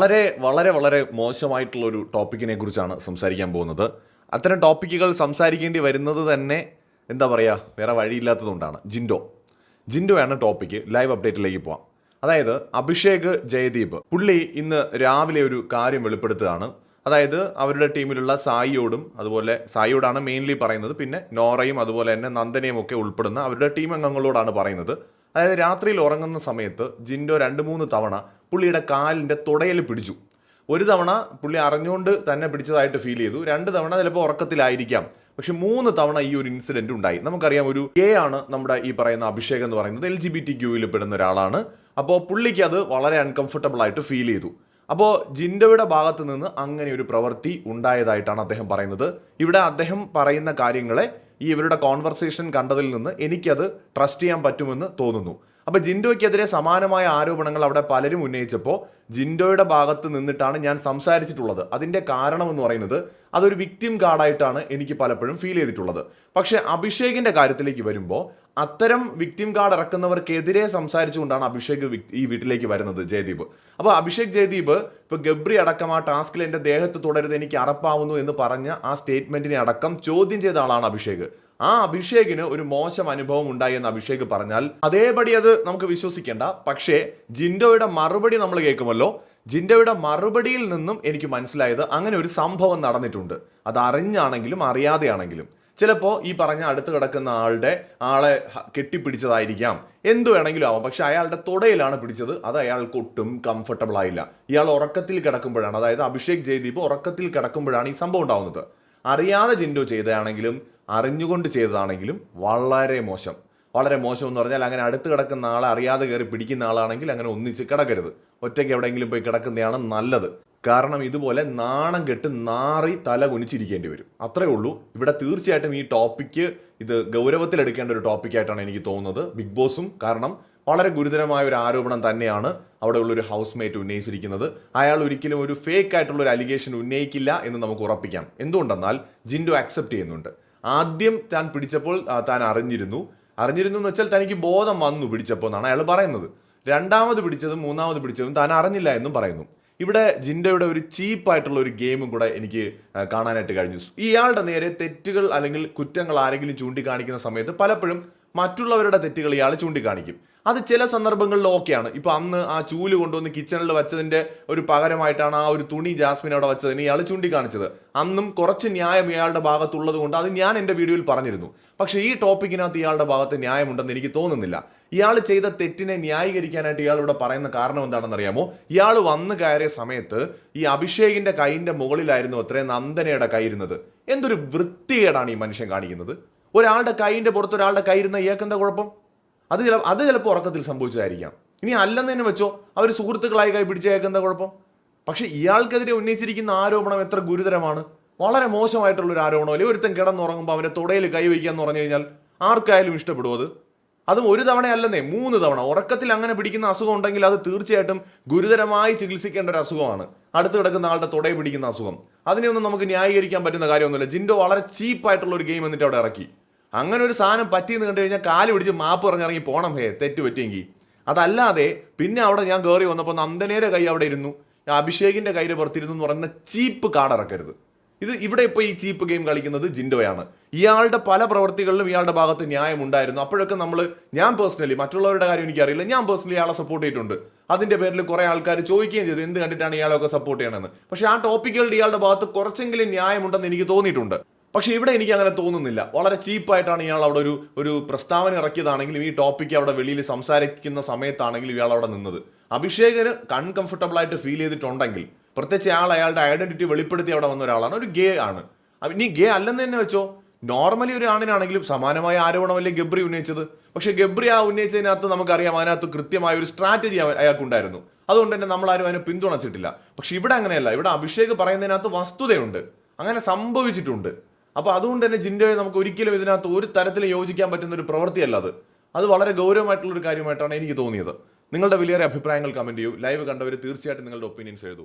വളരെ വളരെ വളരെ മോശമായിട്ടുള്ള ഒരു ടോപ്പിക്കിനെ കുറിച്ചാണ് സംസാരിക്കാൻ പോകുന്നത്. അത്തരം ടോപ്പിക്കുകൾ സംസാരിക്കേണ്ടി വരുന്നത് തന്നെ എന്താ പറയുക വേറെ വഴിയില്ലാത്തതുകൊണ്ടാണ്. ജിൻഡോ. ജിൻഡോയാണ് ടോപ്പിക്ക് ലൈവ് അപ്ഡേറ്റിലേക്ക് പോവാം. അതായത് അഭിഷേക് ജയദീപ്. പുള്ളി ഇന്ന് രാവിലെ ഒരു കാര്യം വെളിപ്പെടുത്തുകയാണ്. അതായത് അവരുടെ ടീമിലുള്ള സായിയോടും അതുപോലെ സായിയോടാണ് മെയിൻലി പറയുന്നത്. പിന്നെ നോറയും അതുപോലെ തന്നെ നന്ദനയും ഒക്കെ ഉൾപ്പെടുന്ന അവരുടെ ടീം അംഗങ്ങളോടാണ് പറയുന്നത്. അതായത് രാത്രിയിൽ ഉറങ്ങുന്ന സമയത്ത് ജിൻഡോ രണ്ട് മൂന്ന് തവണ പുള്ളിയുടെ കാലിന്റെ തുടയിൽ പിടിച്ചു. ഒരു തവണ പുള്ളി അറിഞ്ഞുകൊണ്ട് തന്നെ പിടിച്ചതായിട്ട് ഫീൽ ചെയ്തു. രണ്ട് തവണ ചിലപ്പോൾ ഉറക്കത്തിലായിരിക്കാം. പക്ഷെ മൂന്ന് തവണ ഈ ഒരു ഇൻസിഡന്റ് ഉണ്ടായി. നമുക്കറിയാം ഒരു കെ ആണ് നമ്മുടെ ഈ പറയുന്ന അഭിഷേക് എന്ന് പറയുന്നത്. എൽ ജി ബി ടി ക്യൂവിൽ പെടുന്ന ഒരാളാണ്. അപ്പോൾ പുള്ളിക്ക് അത് വളരെ അൺകംഫർട്ടബിൾ ആയിട്ട് ഫീൽ ചെയ്തു. അപ്പോൾ ജിൻഡോയുടെ ഭാഗത്ത് നിന്ന് അങ്ങനെ ഒരു പ്രവൃത്തി ഉണ്ടായതായിട്ടാണ് അദ്ദേഹം പറയുന്നത്. ഇവിടെ അദ്ദേഹം പറയുന്ന കാര്യങ്ങളെ ഈ ഇവരുടെ കോൺവെർസേഷൻ കണ്ടതിൽ നിന്ന് എനിക്കത് ട്രസ്റ്റ് ചെയ്യാൻ പറ്റുമെന്ന് തോന്നുന്നു. അപ്പൊ ജിൻഡോയ്ക്കെതിരെ സമാനമായ ആരോപണങ്ങൾ അവിടെ പലരും ഉന്നയിച്ചപ്പോൾ ജിൻഡോയുടെ ഭാഗത്ത് നിന്നിട്ടാണ് ഞാൻ സംസാരിച്ചിട്ടുള്ളത്. അതിന്റെ കാരണം എന്ന് പറയുന്നത് അതൊരു വിക്ടിം കാർഡായിട്ടാണ് എനിക്ക് പലപ്പോഴും ഫീൽ ചെയ്തിട്ടുള്ളത്. പക്ഷേ അഭിഷേകിന്റെ കാര്യത്തിലേക്ക് വരുമ്പോൾ അത്തരം വിക്ടിം കാർഡ് ഇറക്കുന്നവർക്കെതിരെ സംസാരിച്ചുകൊണ്ടാണ് അഭിഷേക് ഈ വീട്ടിലേക്ക് വരുന്നത് ജയദീപ്. അപ്പോൾ അഭിഷേക് ജയദീപ് ഇപ്പൊ ഗബ്രി അടക്കം ആ ടാസ്കിൽ എന്റെ ദേഹത്ത് തുടരുത് എനിക്ക് അറപ്പാവുന്നു എന്ന് പറഞ്ഞ ആ സ്റ്റേറ്റ്മെന്റിനെ അടക്കം ചോദ്യം ചെയ്ത ആളാണ് അഭിഷേക്. ആ അഭിഷേകിന് ഒരു മോശം അനുഭവം ഉണ്ടായി എന്ന് അഭിഷേക് പറഞ്ഞാൽ അതേപടി അത് നമുക്ക് വിശ്വസിക്കേണ്ട. പക്ഷേ ജിൻഡോയുടെ മറുപടി നമ്മൾ കേൾക്കുമല്ലോ. ജിൻഡോയുടെ മറുപടിയിൽ നിന്നും എനിക്ക് മനസ്സിലായത് അങ്ങനെ ഒരു സംഭവം നടന്നിട്ടുണ്ട്. അത് അറിഞ്ഞാണെങ്കിലും അറിയാതെയാണെങ്കിലും. ചിലപ്പോൾ ഈ പറഞ്ഞ അടുത്ത് കിടക്കുന്ന ആളുടെ ആളെ കെട്ടിപ്പിടിച്ചതായിരിക്കാം. എന്തു വേണമെങ്കിലും ആവാം. പക്ഷെ അയാളുടെ തുടയിലാണ് പിടിച്ചത്. അത് അയാൾക്ക് ഒട്ടും കംഫർട്ടബിൾ ആയില്ല. ഇയാൾ ഉറക്കത്തിൽ കിടക്കുമ്പോഴാണ് അതായത് അഭിഷേക് ജയ്ദീപ് ഉറക്കത്തിൽ കിടക്കുമ്പോഴാണ് ഈ സംഭവം ഉണ്ടാവുന്നത്. അറിയാതെ ജിൻഡോ ചെയ്തതാണെങ്കിലും അറിഞ്ഞുകൊണ്ട് ചെയ്തതാണെങ്കിലും വളരെ മോശം. വളരെ മോശം എന്ന് പറഞ്ഞാൽ അങ്ങനെ അടുത്ത് കിടക്കുന്ന ആളെ അറിയാതെ കയറി പിടിക്കുന്ന ആളാണെങ്കിൽ അങ്ങനെ ഒന്നിച്ച് കിടക്കരുത്. ഒറ്റയ്ക്ക് എവിടെയെങ്കിലും പോയി കിടക്കുന്നതാണ് നല്ലത്. കാരണം ഇതുപോലെ നാണം കെട്ട് നാറി തല കുനിച്ചിരിക്കേണ്ടി വരും. അത്രേ ഉള്ളൂ. ഇവിടെ തീർച്ചയായിട്ടും ഈ ടോപ്പിക്ക് ഇത് ഗൗരവത്തിലെടുക്കേണ്ട ഒരു ടോപ്പിക്കായിട്ടാണ് എനിക്ക് തോന്നുന്നത്. ബിഗ് ബോസും കാരണം വളരെ ഗുരുതരമായ ഒരു ആരോപണം തന്നെയാണ് അവിടെ ഉള്ള ഒരു ഹൗസ് മേറ്റ് ഉന്നയിച്ചിരിക്കുന്നത്. അയാൾ ഒരിക്കലും ഒരു ഫേക്ക് ആയിട്ടുള്ള ഒരു അലിഗേഷൻ ഉന്നയിക്കില്ല എന്ന് നമുക്ക് ഉറപ്പിക്കാം. എന്തുകൊണ്ടെന്നാൽ ജിൻഡു അക്സെപ്റ്റ് ചെയ്യുന്നുണ്ട്. ആദ്യം താൻ പിടിച്ചപ്പോൾ താൻ അറിഞ്ഞിരുന്നു. അറിഞ്ഞിരുന്നു എന്ന് വെച്ചാൽ തനിക്ക് ബോധം വന്നു പിടിച്ചപ്പോൾ എന്നാണ് അയാൾ പറയുന്നത്. രണ്ടാമത് പിടിച്ചതും മൂന്നാമത് പിടിച്ചതും താൻ അറിഞ്ഞില്ല എന്നും പറയുന്നു. ഇവിടെ ജിൻഡയുടെ ഒരു ചീപ്പായിട്ടുള്ള ഒരു ഗെയിമും കൂടെ എനിക്ക് കാണാനായിട്ട് കഴിഞ്ഞു. ഇയാളുടെ നേരെ തെറ്റുകൾ അല്ലെങ്കിൽ കുറ്റങ്ങൾ ആരെങ്കിലും ചൂണ്ടിക്കാണിക്കുന്ന സമയത്ത് പലപ്പോഴും മറ്റുള്ളവരുടെ തെറ്റുകൾ ഇയാൾ ചൂണ്ടിക്കാണിക്കും. അത് ചില സന്ദർഭങ്ങളിൽ ഓക്കെയാണ്. ഇപ്പൊ അന്ന് ആ ചൂൽ കൊണ്ടുവന്ന് കിച്ചണിൽ വെച്ചതിന്റെ ഒരു പകരമായിട്ടാണ് ആ ഒരു തുണി ജാസ്മിൻ അവിടെ വെച്ചതിന് ഇയാൾ ചൂണ്ടിക്കാണിച്ചത്. അന്നും കുറച്ച് ന്യായം ഇയാളുടെ ഭാഗത്തുള്ളത് കൊണ്ട് അത് ഞാൻ എന്റെ വീഡിയോയിൽ പറഞ്ഞിരുന്നു. പക്ഷേ ഈ ടോപ്പിക്കിനകത്ത് ഇയാളുടെ ഭാഗത്ത് ന്യായമുണ്ടെന്ന് എനിക്ക് തോന്നുന്നില്ല. ഇയാൾ ചെയ്ത തെറ്റിനെ ന്യായീകരിക്കാനായിട്ട് ഇയാൾ ഇവിടെ പറയുന്ന കാരണം എന്താണെന്ന് അറിയാമോ? ഇയാൾ വന്ന് കയറിയ സമയത്ത് ഈ അഭിഷേകിന്റെ കൈയിന്റെ മുകളിലായിരുന്നു അത്രയും നന്ദനയുടെ കൈ ഇരുന്നത്. എന്തൊരു വൃത്തികേടാണ് ഈ മനുഷ്യൻ കാണിക്കുന്നത്? ഒരാളുടെ കൈയിന്റെ പുറത്ത് ഒരാളുടെ കൈ ഇരുന്ന ഇയാൾക്ക് എന്താ കുഴപ്പം? അത് ചില അത് ചിലപ്പോൾ ഉറക്കത്തിൽ സംഭവിച്ചതായിരിക്കാം. ഇനി അല്ലെന്ന് തന്നെ വെച്ചോ അവർ സുഹൃത്തുക്കളായി കൈ പിടിച്ച എന്താ കുഴപ്പം? പക്ഷേ ഇയാൾക്കെതിരെ ഉന്നയിച്ചിരിക്കുന്ന ആരോപണം എത്ര ഗുരുതരമാണ്. വളരെ മോശമായിട്ടുള്ള ഒരു ആരോപണം. അല്ലെങ്കിൽ ഒരുത്തൻ കിടന്നുറങ്ങുമ്പോൾ അവന്റെ തുടയിൽ കൈ എന്ന് പറഞ്ഞു കഴിഞ്ഞാൽ ആർക്കായാലും ഇഷ്ടപ്പെടും അത്? അതും ഒരു തവണ അല്ലെന്നേ മൂന്ന് തവണ. ഉറക്കത്തിൽ അങ്ങനെ പിടിക്കുന്ന അസുഖം ഉണ്ടെങ്കിൽ അത് തീർച്ചയായിട്ടും ഗുരുതരമായി ചികിത്സിക്കേണ്ട ഒരു അസുഖമാണ്. അടുത്ത് കിടക്കുന്ന ആളുടെ തുടയെ പിടിക്കുന്ന അസുഖം. അതിനെയൊന്നും നമുക്ക് ന്യായീകരിക്കാൻ പറ്റുന്ന കാര്യമൊന്നുമില്ല. ജിൻഡോ വളരെ ചീപ്പായിട്ടുള്ള ഒരു ഗെയിം എന്നിട്ട് അവിടെ ഇറക്കി. അങ്ങനെ ഒരു സാധനം പറ്റിയെന്ന് കണ്ടു കഴിഞ്ഞാൽ കാൽ പിടിച്ച് മാപ്പ് പറഞ്ഞിറങ്ങി പോണം ഹേ തെറ്റ് പറ്റിയെങ്കിൽ അതല്ലാതെ പിന്നെ അവിടെ ഞാൻ കയറി വന്നപ്പോൾ നന്ദനേരെ കൈ അവിടെ ഇരുന്നു. അഭിഷേകിന്റെ കയ്യിൽ പുറത്തിരുന്നു എന്ന് പറയുന്ന ചീപ്പ് കാർഡ് ഇറക്കരുത്. ഇത് ഇവിടെ ഇപ്പോൾ ഈ ചീപ്പ് ഗെയിം കളിക്കുന്നത് ജിൻഡോയാണ്. ഇയാളുടെ പല പ്രവർത്തികളിലും ഇയാളുടെ ഭാഗത്ത് ന്യായം ഉണ്ടായിരുന്നു. അപ്പോഴൊക്കെ നമ്മൾ ഞാൻ പേഴ്സണലി മറ്റുള്ളവരുടെ കാര്യം എനിക്കറിയില്ല. ഞാൻ പേഴ്സണലി ഇയാളെ സപ്പോർട്ട് ചെയ്തിട്ടുണ്ട്. അതിന്റെ പേരിൽ കുറേ ആൾക്കാർ ചോദിക്കുകയും ചെയ്തു. എന്ത് കണ്ടിട്ടാണ് ഇയാളൊക്കെ സപ്പോർട്ട് ചെയ്യണമെന്ന് പക്ഷേ ആ ടോപ്പിക്കുകളുടെ ഇയാളുടെ ഭാഗത്ത് കുറച്ചെങ്കിലും ന്യായമുണ്ടെന്ന് എനിക്ക് തോന്നിയിട്ടുണ്ട്. പക്ഷെ ഇവിടെ എനിക്ക് അങ്ങനെ തോന്നുന്നില്ല. വളരെ ചീപ്പായിട്ടാണ് ഇയാൾ അവിടെ ഒരു ഒരു പ്രസ്താവന ഇറക്കിയതാണെങ്കിലും ഈ ടോപ്പിക്ക് അവിടെ വെളിയിൽ സംസാരിക്കുന്ന സമയത്താണെങ്കിലും ഇയാൾ അവിടെ നിന്നത്. അഭിഷേകന് കൺകംഫർട്ടബിൾ ആയിട്ട് ഫീൽ ചെയ്തിട്ടുണ്ടെങ്കിൽ പ്രത്യേകിച്ച് അയാൾ അയാളുടെ ഐഡന്റിറ്റി വെളിപ്പെടുത്തി അവിടെ വന്ന ഒരാളാണ്. ഒരു ഗേ ആണ്. ഇനി ഗേ അല്ലെന്ന് തന്നെ വെച്ചോ. നോർമലി ഒരു ആണിനാണെങ്കിലും സമാനമായ ആരോപണമല്ലേ ഗബ്രി ഉന്നയിച്ചത്? പക്ഷെ ഗബ്രി ആ ഉന്നയിച്ചതിനകത്ത് നമുക്കറിയാം അതിനകത്ത് കൃത്യമായ ഒരു സ്ട്രാറ്റജി അയാൾക്കുണ്ടായിരുന്നു. അതുകൊണ്ട് തന്നെ നമ്മളാരും അതിനെ പിന്തുണച്ചിട്ടില്ല. പക്ഷെ ഇവിടെ അങ്ങനെയല്ല. ഇവിടെ അഭിഷേക് പറയുന്നതിനകത്ത് വസ്തുതയുണ്ട്. അങ്ങനെ സംഭവിച്ചിട്ടുണ്ട്. അപ്പൊ അതുകൊണ്ട് തന്നെ ജിൻഡോയെ നമുക്ക് ഒരിക്കലും ഇതിനകത്ത് ഒരു തരത്തിൽ യോജിക്കാൻ പറ്റുന്ന ഒരു പ്രവൃത്തിയല്ല അത്. അത് വളരെ ഗൗരവമായിട്ടുള്ള ഒരു കാര്യമായിട്ടാണ് എനിക്ക് തോന്നിയത്. നിങ്ങളുടെ വലിയ അഭിപ്രായങ്ങൾ കമന്റ് ചെയ്യൂ. ലൈവ് കണ്ടവർ തീർച്ചയായിട്ടും നിങ്ങളുടെ ഒപ്പീനിയൻസ് എഴുതൂ.